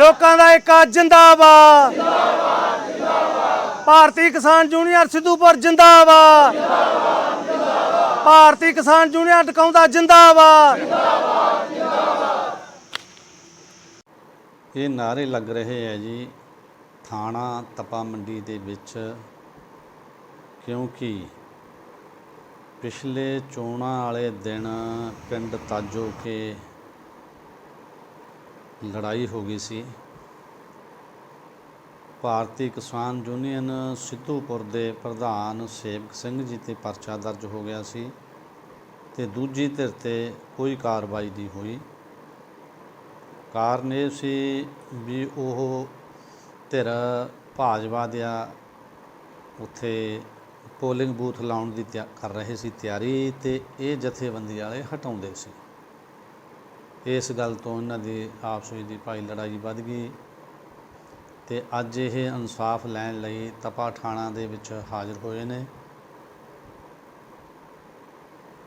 ਲੋਕਾਂ ਦਾ ਏਕਾ ਜਿੰਦਾਬਾਦ। ਭਾਰਤੀ ਕਿਸਾਨ ਯੂਨੀਅਨ ਸਿੱਧੂਪੁਰ ਜਿੰਦਾਬਾਦ। ਭਾਰਤੀ ਕਿਸਾਨ ਯੂਨੀਅਨ ਟਕਾਉਂਦਾ ਜਿੰਦਾਬਾਦ। ਇਹ ਨਾਰੇ ਲੱਗ ਰਹੇ ਹੈ ਜੀ ਥਾਣਾ ਤਪਾ ਮੰਡੀ ਦੇ ਵਿੱਚ, ਕਿਉਂਕਿ ਪਿਛਲੇ ਚੋਣਾਂ ਵਾਲੇ ਦਿਨ ਪਿੰਡ ਤਾਜੋ ਕੇ ਲੜਾਈ ਹੋ ਗਈ ਸੀ। ਭਾਰਤੀ ਕਿਸਾਨ ਯੂਨੀਅਨ ਸਿੱਧੂਪੁਰ ਦੇ ਪ੍ਰਧਾਨ ਸੇਵਕ ਸਿੰਘ ਜੀ ਤੇ ਪਰਚਾ ਦਰਜ ਹੋ ਗਿਆ ਸੀ ਤੇ ਦੂਜੀ ਧਿਰ ਤੇ ਕੋਈ ਕਾਰਵਾਈ ਨਹੀਂ ਹੋਈ। ਕਾਰਨ ਇਹ ਸੀ ਵੀ ਉਹ ਧਿਰ ਭਾਜਪਾ ਦਿਆ ਉੱਥੇ ਪੋਲਿੰਗ ਬੂਥ ਲਾਉਣ ਦੀ ਤਿਆ- ਕਰ ਰਹੇ ਸੀ ਤਿਆਰੀ ਤੇ ਇਹ ਜਥੇਬੰਦੀ ਵਾਲੇ ਹਟਾਉਂਦੇ ਸੀ। ਇਸ ਗੱਲ ਤੋਂ ਇਹਨਾਂ ਦੀ ਆਪਸ ਵਿੱਚ ਦੀ ਭਾਈ ਲੜਾਈ ਵੱਧ ਗਈ ਤੇ ਅੱਜ ਇਹ ਇਨਸਾਫ ਲੈਣ ਲਈ ਤਪਾ ਥਾਣਾ ਦੇ ਵਿੱਚ ਹਾਜ਼ਰ ਹੋਏ ਨੇ।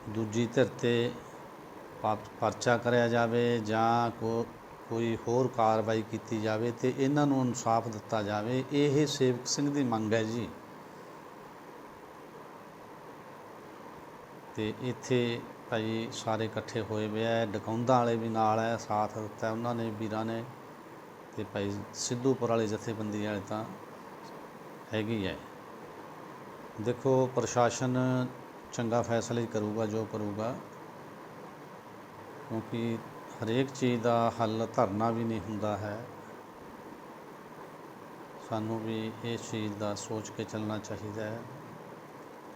ਦੂਜੀ ਧਿਰ ਤੇ ਪਰਚਾ ਕਰਿਆ ਜਾਵੇ ਜਾਂ ਕੋਈ ਹੋਰ ਕਾਰਵਾਈ ਕੀਤੀ ਜਾਵੇ ਤੇ ਇਹਨਾਂ ਨੂੰ ਇਨਸਾਫ ਦਿੱਤਾ ਜਾਵੇ, ਇਹ ਸੇਵਕ ਸਿੰਘ ਦੀ ਮੰਗ ਹੈ ਜੀ। ਤੇ ਇੱਥੇ ਭਾਈ ਸਾਰੇ ਇਕੱਠੇ ਹੋਏ ਵੇ ਆ ਡਕੌਂਦਾ ਵਾਲੇ ਵੀ ਨਾਲ ਹੈ ਸਾਥ ਦਿੱਤਾ ਉਹਨਾਂ ਨੇ, ਵੀਰਾਂ ਨੇ ਤੇ ਭਾਈ ਸਿੱਧੂਪੁਰ ਵਾਲੇ ਜਥੇਬੰਦੀ ਵਾਲੇ ਤਾਂ ਹੈਗੀ ਹੈ ਦੇਖੋ, ਪ੍ਰਸ਼ਾਸਨ ਚੰਗਾ ਫੈਸਲਾ ਹੀ ਕਰੂਗਾ, ਜੋ ਕਰੂਗਾ, ਕਿਉਂਕਿ ਹਰੇਕ ਚੀਜ਼ ਦਾ ਹੱਲ ਧਰਨਾ ਵੀ ਨਹੀਂ ਹੁੰਦਾ ਹੈ। ਸਾਨੂੰ ਵੀ ਇਸ ਚੀਜ਼ ਦਾ ਸੋਚ ਕੇ ਚੱਲਣਾ ਚਾਹੀਦਾ ਹੈ।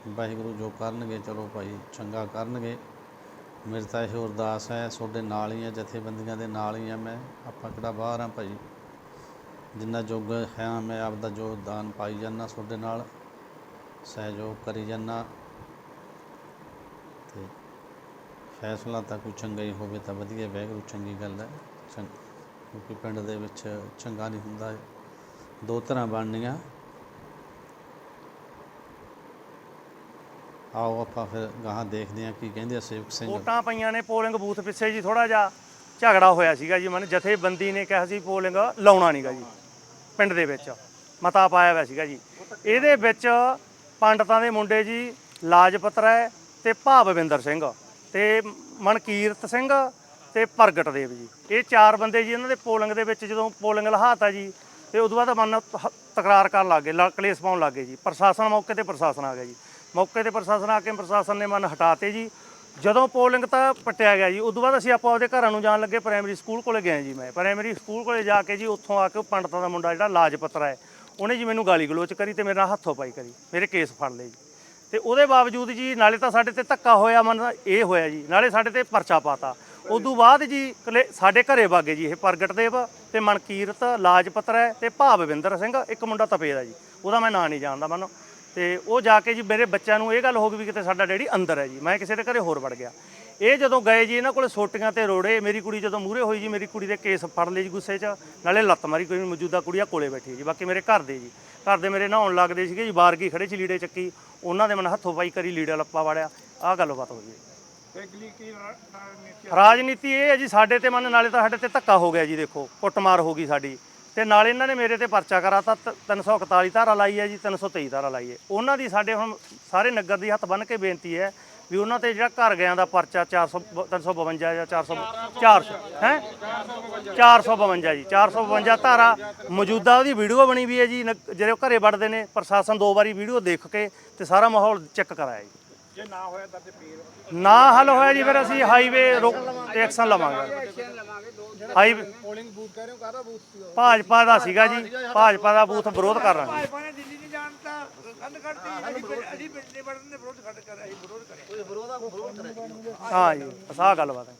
ਵਾਹਿਗੁਰੂ ਜੋ ਕਰਨਗੇ, ਚਲੋ ਭਾਈ ਚੰਗਾ ਕਰਨਗੇ। ਮੇਰੀ ਤਾਂ ਇਹੋ ਅਰਦਾਸ ਹੈ, ਤੁਹਾਡੇ ਨਾਲ ਹੀ ਆ ਜਥੇਬੰਦੀਆਂ ਦੇ ਨਾਲ ਹੀ ਆ ਮੈਂ। ਆਪਾਂ ਕਿਹੜਾ ਬਾਹਰ ਆ ਭਾਈ? ਜਿੰਨਾ ਜੋਗ ਹੈ ਮੈਂ ਆਪਦਾ ਯੋਗਦਾਨ ਪਾਈ ਜਾਂਦਾ ਤੁਹਾਡੇ ਨਾਲ, ਸਹਿਯੋਗ ਕਰੀ ਜਾਂਦਾ। ਤੇ ਫੈਸਲਾ ਤਾਂ ਕੋਈ ਚੰਗਾ ਹੀ ਹੋਵੇ ਤਾਂ ਵਧੀਆ, ਵਾਹਿਗੁਰੂ ਚੰਗੀ ਗੱਲ ਹੈ। ਚੰਗ ਕਿਉਂਕਿ ਪਿੰਡ ਦੇ ਵਿੱਚ ਚੰਗਾ ਨਹੀਂ ਹੁੰਦਾ, ਦੋ ਤਰ੍ਹਾਂ ਬਣਨੀਆਂ। ਆਓ ਆਪਾਂ ਫਿਰ ਗਾਹਾਂ ਦੇਖਦੇ ਹਾਂ ਕੀ ਕਹਿੰਦੇ ਆ ਸੇਵਕ ਸਿੰਘ। ਵੋਟਾਂ ਪਈਆਂ ਨੇ, ਪੋਲਿੰਗ ਬੂਥ ਪਿੱਛੇ ਜੀ ਥੋੜਾ ਜਿਹਾ ਝਗੜਾ ਹੋਇਆ ਸੀਗਾ ਜੀ, ਮਨ ਜਥੇਬੰਦੀ ਨੇ ਕਿਹਾ ਸੀ ਪੋਲਿੰਗ ਲਾਉਣਾ ਨਹੀਂਗਾ ਜੀ, ਪਿੰਡ ਦੇ ਵਿੱਚ ਮਤਾ ਪਾਇਆ ਹੋਇਆ ਸੀਗਾ ਜੀ। ਇਹਦੇ ਵਿੱਚ ਪੰਡਤਾਂ ਦੇ ਮੁੰਡੇ ਜੀ ਲਾਜਪਤ ਰਾਏ ਤੇ ਭਾਵਵਿੰਦਰ ਸਿੰਘ ਤੇ ਮਨਕੀਰਤ ਸਿੰਘ ਤੇ ਪ੍ਰਗਟ ਦੇਵ ਜੀ। ਇਹ ਚਾਰ ਬੰਦੇ ਜੀ ਇਹਨਾਂ ਦੇ ਪੋਲਿੰਗ ਦੇ ਵਿੱਚ ਜਦੋਂ ਪੋਲਿੰਗ ਲਹਾਤਾ ਜੀ ਤੇ ਉਦੋਂ ਬਾਅਦ ਮਨ ਤਕਰਾਰ ਕਰਨ ਲੱਗ ਗਏ, ਲ- ਕਲੇਸ਼ ਪਾਉਣ ਲੱਗ ਗਏ ਜੀ, ਪ੍ਰਸ਼ਾਸਨ ਮੌਕੇ ਤੇ ਪ੍ਰਸ਼ਾਸਨ ਆ ਗਿਆ ਜੀ। ਮੌਕੇ ਤੇ ਪ੍ਰਸ਼ਾਸਨ ਆ ਕੇ ਪ੍ਰਸ਼ਾਸਨ ਨੇ ਮਨ ਹਟਾਤੇ ਜੀ। ਜਦੋਂ ਪੋਲਿੰਗ ਤਾਂ ਪਟਿਆ ਗਿਆ ਜੀ, ਉਦੋਂ ਬਾਅਦ ਅਸੀਂ ਆਪਾਂ ਆਪਦੇ ਘਰਾਂ ਨੂੰ ਜਾਣ ਲੱਗੇ, ਪ੍ਰਾਇਮਰੀ ਸਕੂਲ ਕੋਲੇ ਗਏ ਜੀ ਮੈਂ। ਪ੍ਰਾਇਮਰੀ ਸਕੂਲ ਕੋਲੇ ਜਾ ਕੇ ਜੀ, ਉੱਥੋਂ ਆ ਕੇ ਪੰਡਤਾਂ ਦਾ ਮੁੰਡਾ ਜਿਹੜਾ ਲਾਜਪਤ ਹੈ, ਉਹਨੇ ਜੀ ਮੈਨੂੰ ਗਾਲੀ ਗਲੋਚ ਕਰੀ ਤੇ ਮੇਰੇ ਨਾਲ ਹੱਥੋਂ ਪਾਈ ਕਰੀ, ਮੇਰੇ ਕੇਸ ਫੜ ਲਏ ਜੀ। ਤੇ ਉਹਦੇ ਬਾਵਜੂਦ ਜੀ, ਨਾਲੇ ਤਾਂ ਸਾਡੇ ਤੇ ਧੱਕਾ ਹੋਇਆ, ਮਨ ਇਹ ਹੋਇਆ ਜੀ, ਨਾਲੇ ਸਾਡੇ ਤੇ ਪਰਚਾ ਪਾਤਾ। ਉਦੋਂ ਬਾਅਦ ਜੀ, ਕਲੇ- ਸਾਡੇ ਘਰੇ ਵਾਗੇ ਜੀ, ਇਹ ਪ੍ਰਗਟ ਦੇਵ ਤੇ ਮਨਕੀਰਤ ਲਾਜਪਤਰਾ ਤੇ ਭਾਵਵਿੰਦਰ ਸਿੰਘ, ਇੱਕ ਮੁੰਡਾ ਤਪੇ ਦਾ ਜੀ, ਉਹਦਾ ਮੈਂ ਨਾਂ ਨਹੀਂ ਜਾਣਦਾ, ਮਨ ਤੇ ਉਹ ਜਾ ਕੇ ਜੀ ਮੇਰੇ ਬੱਚਿਆਂ ਨੂੰ ਇਹ ਗੱਲ ਹੋ ਗਈ ਵੀ ਕਿਤੇ ਸਾਡਾ ਡੈਡੀ ਅੰਦਰ ਹੈ ਜੀ। ਮੈਂ ਕਿਸੇ ਦੇ ਘਰੇ ਹੋਰ ਵੜ ਗਿਆ। ਇਹ ਜਦੋਂ ਗਏ ਜੀ, ਇਹਨਾਂ ਕੋਲੇ ਸੋਟੀਆਂ ਤੇ ਰੋੜੇ, ਮੇਰੀ ਕੁੜੀ ਜਦੋਂ ਮੂਹਰੇ ਹੋਈ ਜੀ, ਮੇਰੀ ਕੁੜੀ ਦੇ ਕੇਸ ਫੜ ਲਏ ਜੀ ਗੁੱਸੇ 'ਚ। ਨਾਲੇ ਲੱਤ ਮਾਰੀ ਕੋਈ ਮੌਜੂਦਾ ਕੁੜੀ ਆ, ਕੋਲੇ ਬੈਠੀ ਹੈ ਜੀ। ਬਾਕੀ ਮੇਰੇ ਘਰ ਦੇ ਜੀ। ਘਰ ਦੇ ਮੇਰੇ ਨਹਾਉਣ ਲੱਗਦੇ ਸੀਗੇ ਜੀ, ਬਾਹਰ ਕੀ ਖੜੇ ਸੀ, ਲੀੜੇ ਚੱਕੀ। ਉਹਨਾਂ ਦੇ ਮਨ ਹੱਥੋਂ ਪਾਈ ਕਰੀ ਲੀੜਾ ਲੱਪਾ ਵਾੜਿਆ ਆਹ ਗੱਲਬਾਤ ਹੋ ਹੈ ਰਾਜਨੀਤੀ ਇਹ ਹੈ ਜੀ, ਸਾਡੇ ਤੇ ਮਨ, ਨਾਲੇ ਤਾਂ ਸਾਡੇ ਤੇ ਧੱਕਾ ਹੋ ਗਿਆ ਜੀ, ਦੇਖੋ। ਕੁੱਟਮਾਰ ਹੋ ਗਈ ਸਾਡੀ। ਤੇ ਨਾਲ ਇਹਨਾਂ ਨੇ ਮੇਰੇ ਤੇ ਪਰਚਾ ਕਰਾਤਾ, ਤ- 341 ਧਾਰਾ ਲਾਈ ਹੈ ਜੀ 323 ਧਾਰਾ ਲਾਈ ਹੈ। ਉਹਨਾਂ ਦੀ ਸਾਡੇ ਹੁਣ ਸਾਰੇ ਨਗਰ ਦੀ ਹੱਥ ਬੰਨ ਕੇ ਬੇਨਤੀ ਹੈ ਵੀ ਉਹਨਾਂ ਤੇ ਜਿਹੜਾ ਘਰ ਗਿਆ ਦਾ ਪਰਚਾ 400 352 ਜਾਂ 400 400 ਹੈ? 452 ਜੀ 452 ਧਾਰਾ ਮੌਜੂਦਾ ਉਹਦੀ ਵੀਡੀਓ ਬਣੀ ਵੀ ਹੈ ਜੀ ਨਗ- ਜਿਹੜੇ ਉਹ ਘਰੇ ਵੜਦੇ ਨੇ, ਪ੍ਰਸ਼ਾਸਨ ਦੋ ਵਾਰੀ ਵੀਡੀਓ ਦੇਖ ਕੇ ਤੇ ਸਾਰਾ ਮਾਹੌਲ ਚੈੱਕ ਕਰਾਇਆ ਜੀ। ਜੇ ਨਾ ਹੋਇਆ ਤਾਂ ਤੇ ਫੇਰ ਨਾ ਹੱਲ ਹੋਇਆ ਜੀ ਫਿਰ ਅਸੀਂ ਹਾਈਵੇ ਰੋਕ ਤੇ ਐਕਸ਼ਨ ਲਵਾਂਗੇ। ਹਾਈਵੇ ਪੋਲਿੰਗ ਬੂਥ ਕਹਿ ਰਹੇ ਹੋ ਕਾਹਦਾ ਬੂਥ ਸੀ ਉਹ? ਭਾਜਪਾ ਦਾ ਸੀਗਾ ਜੀ ਭਾਜਪਾ ਦਾ ਬੂਥ ਵਿਰੋਧ ਕਰ ਰਹੇ ਭਾਜਪਾ ਨੇ ਦਿੱਲੀ ਨਹੀਂ ਜਾਣ ਤਾਂ ਕੰਧ ਕੱਢਤੀ ਅਸੀਂ ਅਸੀਂ ਪਿੰਡ ਦੇ ਵਿਰੋਧ ਕੱਢ ਕਰ ਅਸੀਂ ਵਿਰੋਧ ਕਰਿਆ। ਹਾਂ ਜੀ ਬਸ ਆਹ ਗੱਲਬਾਤ ਹੈ।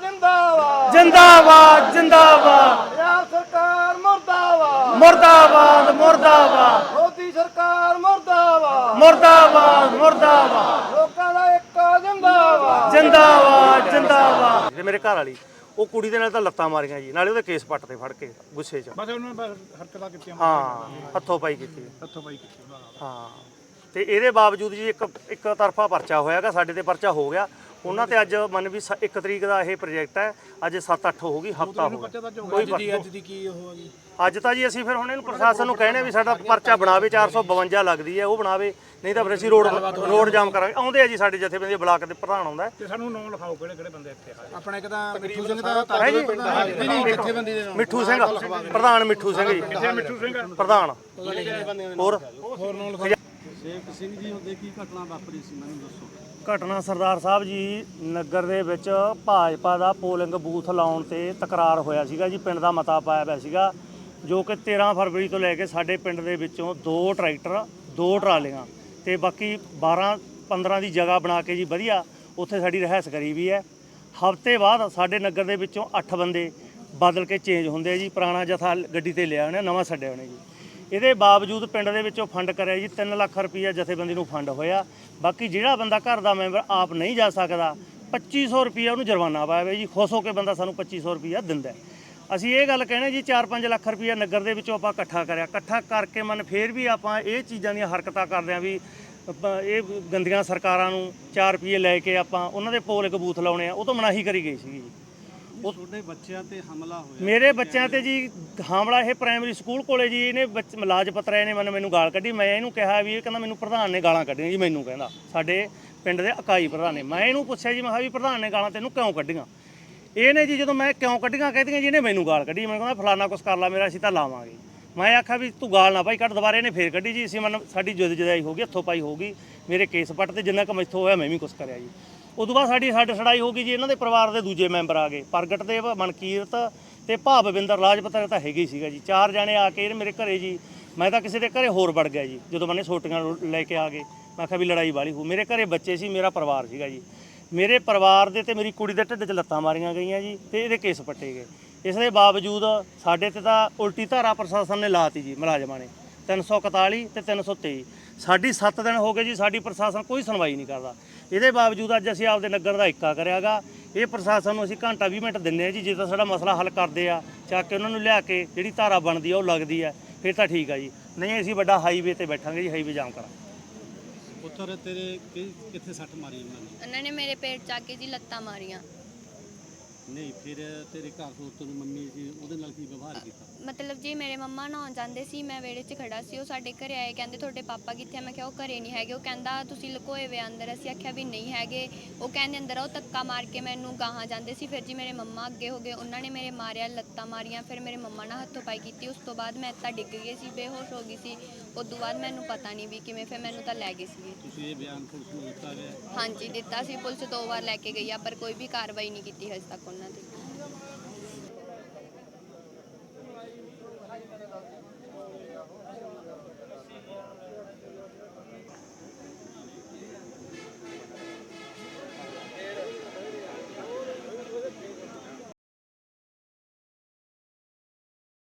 ਜਿੰਦਾਬਾਦ। ਜਿੰਦਾਬਾਦ ਜਿੰਦਾਬਾਦ। ਪੰਜਾਬ ਸਰਕਾਰ ਮੁਰਦਾਬਾਦ। ਮੁਰਦਾਬਾਦ ਮੁਰਦਾਬਾਦ। ਮੁਰਦਾਬਾਦ ਮੁਰਦਾਬਾਦ। ਲੋਕਾਂ ਦਾ ਏਕਾ ਜਿੰਦਾਬਾਦ। ਜਿੰਦਾਬਾਦ ਜਿੰਦਾਬਾਦ। ਤੇ ਮੇਰੇ ਘਰ ਵਾਲੀ ਉਹ ਕੁੜੀ ਦੇ ਨਾਲ ਤਾਂ ਲੱਤਾਂ ਮਾਰੀਆਂ ਜੀ ਨਾਲੇ ਉਹਦੇ ਕੇਸ ਪੱਟ ਤੇ ਫੜ ਕੇ ਗੁੱਸੇ 'ਚ। ਬਸ ਉਹਨਾਂ ਨੇ ਹਰਕਤਾਂ ਕੀਤੀਆਂ। ਹਾਂ ਹੱਥੋਂ ਪਾਈ ਕੀਤੀ। ਹੱਥੋਂ ਪਾਈ ਕੀਤੀ। ਹਾਂ। ਤੇ ਇਹਦੇ ਬਾਵਜੂਦ ਜੀ ਇੱਕ ਇੱਕ ਤਰਫਾ ਪਰਚਾ ਹੋਇਆਗਾ ਸਾਡੇ ਤੇ ਪਰਚਾ ਹੋ ਗਿਆ। ਉਹਨਾਂ ਤੇ ਅੱਜ ਮੰਨ ਵੀ 1 ਤਰੀਕ ਦਾ ਇਹ ਪ੍ਰੋਜੈਕਟ ਹੈ ਅੱਜ 7-8 ਹੋ ਗਈ ਹਫਤਾ ਹੋ ਗਿਆ। ਕੋਈ ਦੀ ਅੱਜ ਦੀ ਕੀ ਉਹ ਆ ਅੱਜ ਤਾਂ ਜੀ ਅਸੀਂ ਫਿਰ ਹੁਣ ਇਹਨੂੰ ਪ੍ਰਸ਼ਾਸਨ ਨੂੰ ਕਹਿੰਦੇ ਵੀ ਸਾਡਾ ਪਰਚਾ ਬਣਾਵੇ 452 ਲੱਗਦੀ ਹੈ ਉਹ ਬਣਾਵੇ ਨਹੀਂ ਤਾਂ ਫਿਰ ਅਸੀਂ ਰੋਡ ਰੋਡ ਜਾਮ ਕਰਾਂਗੇ। ਆਉਂਦੇ ਆ ਜੀ ਸਾਡੇ ਜਥੇਬੰਦੀ ਬਲਾਕ ਦੇ ਪ੍ਰਧਾਨ ਆਉਂਦਾ ਹੈ। ਤੇ ਸਾਨੂੰ ਨਾਮ ਲਿਖਾਓ ਕਿਹੜੇ ਕਿਹੜੇ ਬੰਦੇ ਇੱਥੇ ਆਏ ਆਪਣਾ ਇੱਕ ਤਾਂ ਮਿੱਠੂ ਸਿੰਘ ਦਾ ਹੈ ਜੀ? ਨਹੀਂ ਨਹੀਂ ਕਿੱਥੇ ਬੰਦੀ ਦੇ ਨਾਮ ਮਿੱਠੂ ਸਿੰਘ ਪ੍ਰਧਾਨ ਮਿੱਠੂ ਸਿੰਘ ਜੀ। ਮਿੱਠੂ ਸਿੰਘ? ਪ੍ਰਧਾਨ। ਹੋਰ? ਹੋਰ ਨਾਮ ਲਿਖਾਓ। ਸ਼ੇਖ ਸਿੰਘ ਜੀ ਉਹਦੇ ਕੀ ਘਟਨਾ ਵਾਪਰੀ ਸੀ ਮੈਨੂੰ ਦੱਸੋ। ਘਟਨਾ ਸਰਦਾਰ ਸਾਹਿਬ ਜੀ ਨਗਰ ਦੇ ਵਿੱਚ ਭਾਜਪਾ ਦਾ ਪੋਲਿੰਗ ਬੂਥ ਲਾਉਣ ਤੇ ਤਕਰਾਰ ਹੋਇਆ ਸੀਗਾ ਜੀ, ਪਿੰਡ ਦਾ ਮਤਾ ਪਾਇਆ ਪਿਆ ਸੀਗਾ, ਜੋ ਕਿ 13 ਫਰਵਰੀ ਤੋਂ ਲੈ ਕੇ ਸਾਡੇ ਪਿੰਡ ਦੇ ਵਿੱਚੋਂ ਦੋ ਟਰੈਕਟਰ, ਦੋ ਟਰਾਲੀਆਂ ਤੇ ਬਾਕੀ 12 15 ਦੀ ਜਗ੍ਹਾ ਬਣਾ ਕੇ ਜੀ ਵਧੀਆ ਉੱਥੇ ਸਾਡੀ ਰਹਿਸ ਕਰੀ ਵੀ ਹੈ। ਹਫ਼ਤੇ ਬਾਅਦ ਸਾਡੇ ਨਗਰ ਦੇ ਵਿੱਚੋਂ 8 ਬੰਦੇ ਬਦਲ ਕੇ ਚੇਂਜ ਹੁੰਦੇ ਆ ਜੀ, ਪੁਰਾਣਾ ਜਥਾ ਗੱਡੀ ਤੇ ਲਿਆ ਉਹਨੇ, ਨਵਾਂ ਛੱਡਿਆ ਉਹਨੇ ਜੀ। ਇਹਦੇ ਬਾਵਜੂਦ ਪਿੰਡ ਦੇ ਵਿੱਚੋਂ ਫੰਡ ਕਰਿਆ ਜੀ 3 ਲੱਖ ਰੁਪਈਆ ਜਥੇਬੰਦੀ ਨੂੰ ਫੰਡ ਹੋਇਆ। ਬਾਕੀ ਜਿਹੜਾ ਬੰਦਾ ਘਰ ਦਾ ਮੈਂਬਰ ਆਪ ਨਹੀਂ ਜਾ ਸਕਦਾ 2500 ਰੁਪਈਆ ਉਹਨੂੰ ਜੁਰਮਾਨਾ ਪਾਇਆ ਹੋਇਆ ਜੀ, ਖੁਸ਼ ਹੋ ਕੇ ਬੰਦਾ ਸਾਨੂੰ 2500 ਰੁਪਈਆ ਦਿੰਦਾ ਅਸੀਂ ਇਹ ਗੱਲ ਕਹਿੰਦੇ ਜੀ 4-5 ਲੱਖ ਰੁਪਈਆ ਨਗਰ ਦੇ ਵਿੱਚੋਂ ਆਪਾਂ ਇਕੱਠਾ ਕਰਿਆ। ਇਕੱਠਾ ਕਰਕੇ ਮਨ ਫੇਰ ਵੀ ਆਪਾਂ ਇਹ ਚੀਜ਼ਾਂ ਦੀਆਂ ਹਰਕਤਾਂ ਕਰਦੇ ਆਂ ਵੀ ਇਹ ਗੰਦੀਆਂ ਸਰਕਾਰਾਂ ਨੂੰ 4 ਰੁਪਈਏ ਲੈ ਕੇ ਆਪਾਂ ਉਹਨਾਂ ਦੇ ਪੋਲ ਬੂਥ ਲਾਉਣੇ ਆ, ਉਹ ਤੋਂ ਮਨਾਹੀ ਕਰੀ ਗਈ ਸੀ ਜੀ। ਤੁਹਾਡੇ ਬੱਚਿਆਂ ਤੇ ਹਮਲਾ ਹੋਇਆ ਮੇਰੇ ਬੱਚਿਆਂ ਤੇ ਜੀ ਹਾਮਲਾ ਇਹ ਪ੍ਰਾਇਮਰੀ ਸਕੂਲ ਕੋਲੇ ਜੀ ਇਹਨੇ ਬੱਚ ਮਲਾਜ ਪਤਰਾ ਇਹਨੇ ਮੈਨੂੰ ਮੈਨੂੰ ਗਾਲ ਕੱਢੀ। ਮੈਂ ਇਹਨੂੰ ਕਿਹਾ ਵੀ ਇਹ ਕਹਿੰਦਾ ਮੈਨੂੰ ਪ੍ਰਧਾਨ ਨੇ ਗਾਲਾਂ ਕੱਢੀਆਂ ਜੀ ਮੈਨੂੰ ਕਹਿੰਦਾ। ਸਾਡੇ ਪਿੰਡ ਦੇ ਇਕਾਈ ਪ੍ਰਧਾਨ ਨੇ। ਮੈਂ ਇਹਨੂੰ ਪੁੱਛਿਆ ਜੀ ਮੈਂ ਕਿਹਾ ਵੀ ਪ੍ਰਧਾਨ ਨੇ ਗਾਲਾਂ ਤੈਨੂੰ ਕਿਉਂ ਕੱਢੀਆਂ? ਇਹਨੇ ਜੀ ਜਦੋਂ ਮੈਂ ਕਿਉਂ ਕੱਢੀਆਂ ਕਹਿੰਦੀਆਂ ਜੀ ਇਹਨੇ ਮੈਨੂੰ ਗਾਲ ਕੱਢੀ। ਮੈਂ ਕਹਿੰਦਾ ਫਲਾਨਾ ਕੁਛ ਕਰ ਲਾ ਮੇਰਾ ਅਸੀਂ ਤਾਂ ਲਾਵਾਂਗੇ। ਮੈਂ ਆਖਿਆ ਵੀ ਤੂੰ ਗਾਲ ਨਾ ਭਾਈ ਕੱਢ ਦੁਬਾਰੇ ਇਹਨੇ ਫੇਰ ਕੱਢੀ ਜੀ। ਅਸੀਂ ਮਨ ਸਾਡੀ ਜੁਦ ਜਦਾਈ ਹੋ ਗਈ ਹੱਥੋਂ ਪਾਈ ਹੋ ਗਈ। ਮੇਰੇ ਕੇਸ ਪੱਟ ਤੇ ਜਿੰਨਾ ਕੁ ਮੈਥੋਂ ਹੋਇਆ ਮੈਂ ਵੀ ਕੁਛ ਕਰਿਆ ਜੀ। ਉਦੋਂ ਬਾਅਦ ਸਾਡੀ ਛੱਡ ਸੜਾਈ ਹੋ ਗਈ ਜੀ ਇਹਨਾਂ ਦੇ ਪਰਿਵਾਰ ਦੇ ਦੂਜੇ ਮੈਂਬਰ ਆ ਗਏ। ਪ੍ਰਗਟ ਦੇਵ, ਮਨਕੀਰਤ ਤੇ ਭਾਵਵਿੰਦਰ ਰਾਜਪਤਰ ਤਾਂ ਹੈਗੇ ਸੀਗਾ ਜੀ। ਚਾਰ ਜਣੇ ਆ ਕੇ ਇਹ ਮੇਰੇ ਘਰੇ ਜੀ, ਮੈਂ ਤਾਂ ਕਿਸੇ ਦੇ ਘਰੇ ਹੋਰ ਵੜ ਗਿਆ ਜੀ, ਜਦੋਂ ਮੈਨੇ ਛੋਟੀਆਂ ਲੈ ਕੇ ਆ ਗਏ। ਮੈਂ ਕਿਹਾ ਵੀ ਲੜਾਈ ਵਾਲੀ ਹੋ। ਮੇਰੇ ਘਰੇ ਬੱਚੇ ਸੀ, ਮੇਰਾ ਪਰਿਵਾਰ ਸੀਗਾ ਜੀ। ਮੇਰੇ ਪਰਿਵਾਰ ਦੇ ਤੇ ਮੇਰੀ ਕੁੜੀ ਦੇ ਢਿੱਡ 'ਚ ਲੱਤਾਂ ਮਾਰੀਆਂ ਗਈਆਂ ਜੀ ਤੇ ਇਹਦੇ ਕੇਸ ਪੱਟੇ ਗਏ। ਇਸ ਦੇ ਬਾਵਜੂਦ ਸਾਡੇ ਤੇ ਤਾਂ ਉਲਟੀ ਧਾਰਾ ਪ੍ਰਸ਼ਾਸਨ ਨੇ ਲਾਤੀ ਜੀ ਮੁਲਾਜ਼ਮਾਂ ਨੇ। 341 ਤੇ 323 ਸਾਡੀ 7 ਦਿਨ ਹੋ ਗਏ ਜੀ, ਸਾਡੀ ਪ੍ਰਸ਼ਾਸਨ ਕੋਈ ਸੁਣਵਾਈ ਨਹੀਂ ਕਰਦਾ। ਇਹਦੇ ਬਾਵਜੂਦ ਅੱਜ ਅਸੀਂ ਆਪਦੇ ਨਗਰ ਦਾ ਇੱਕਾ ਕਰਿਆਗਾ। ਇਹ ਪ੍ਰਸ਼ਾਸਨ ਨੂੰ ਅਸੀਂ ਘੰਟਾ 20 ਮਿੰਟ ਦਿੰਨੇ ਆ ਜੀ ਜੇ ਤਾਂ ਸਾਡਾ ਮਸਲਾ ਹੱਲ ਕਰਦੇ ਆ ਚੱਕ ਕੇ ਉਹਨਾਂ ਨੂੰ ਲਿਆ ਕੇ ਜਿਹੜੀ ਧਾਰਾ ਬਣਦੀ ਆ ਉਹ ਲੱਗਦੀ ਆ ਫਿਰ ਤਾਂ ਠੀਕ ਆ ਜੀ। ਨਹੀਂ ਅਸੀਂ ਵੱਡਾ ਹਾਈਵੇ ਤੇ ਬੈਠਾਂਗੇ ਜੀ ਹਾਈਵੇ ਜਾਮ ਕਰਾਂਗੇ। ਪੁੱਤਰ ਤੇਰੇ ਕਿ- ਕਿੱਥੇ ਸੱਟ ਮਾਰੀ ਉਹਨਾਂ ਨੇ? ਉਹਨਾਂ ਨੇ ਮੇਰੇ ਪੇਟ ਚ ਆ ਕੇ ਜੀ ਲੱਤਾਂ ਮਾਰੀਆਂ। ਨਹੀਂ ਫਿਰ ਤੇਰੇ ਘਰ ਤੋਂ ਤੇਰੀ ਮੰਮੀ ਸੀ ਵਿਵਹਾਰ ਕੀਤਾ ਮਤਲਬ ਜੀ ਮੇਰੇ ਮੰਮਾ ਨਹਾਉਣ ਜਾਂਦੇ ਸੀ ਮੈਂ ਵਿਹੜੇ 'ਚ ਖੜਾ ਸੀ ਉਹ ਸਾਡੇ ਘਰੇ ਆਏ ਕਹਿੰਦੇ ਤੁਹਾਡੇ ਪਾਪਾ ਕਿੱਥੇ ਆ? ਮੈਂ ਕਿਹਾ ਉਹ ਘਰੇ ਨਹੀਂ ਹੈਗੇ ਉਹ ਕਹਿੰਦਾ ਤੁਸੀਂ ਲੁਕੋਏ ਵੇ ਅੰਦਰ ਅਸੀਂ ਆਖਿਆ ਵੀ ਨਹੀਂ ਹੈਗੇ। ਉਹ ਕਹਿੰਦੇ ਅੰਦਰ ਆ, ਉਹ ਧੱਕਾ ਮਾਰ ਕੇ ਮੈਨੂੰ ਗਾਹਾਂ ਜਾਂਦੇ ਸੀ। ਫਿਰ ਜੀ ਮੇਰੇ ਮੰਮਾ ਅੱਗੇ ਹੋ ਗਏ ਉਹਨਾਂ ਨੇ ਮੇਰੇ ਮਾਰਿਆ ਲੱਤਾਂ ਮਾਰੀਆਂ ਫਿਰ ਮੇਰੇ ਮੰਮਾ ਨਾਲ ਹੱਥੋਂ ਪਾਈ ਕੀਤੀ। ਉਸ ਤੋਂ ਬਾਅਦ ਮੈਂ ਤਾਂ ਡਿੱਗ ਗਈ ਸੀ ਬੇਹੋਸ਼ ਹੋ ਗਈ ਸੀ। ਉਸ ਤੋਂ ਬਾਅਦ ਮੈਨੂੰ ਪਤਾ ਨਹੀਂ ਵੀ ਕਿਵੇਂ ਫਿਰ ਮੈਨੂੰ ਤਾਂ ਲੈ ਗਏ ਸੀਗੇ। ਤੁਸੀਂ ਇਹ ਬਿਆਨ ਪੁਲਿਸ ਨੂੰ ਦਿੱਤਾ ਗਿਆ? ਹਾਂਜੀ ਦਿੱਤਾ ਸੀ ਪੁਲਿਸ ਦੋ ਵਾਰ ਲੈ ਕੇ ਗਈ ਆ ਪਰ ਕੋਈ ਵੀ ਕਾਰਵਾਈ ਨਹੀਂ ਕੀਤੀ ਹਜੇ ਤੱਕ ਉਹਨਾਂ ਤੇ।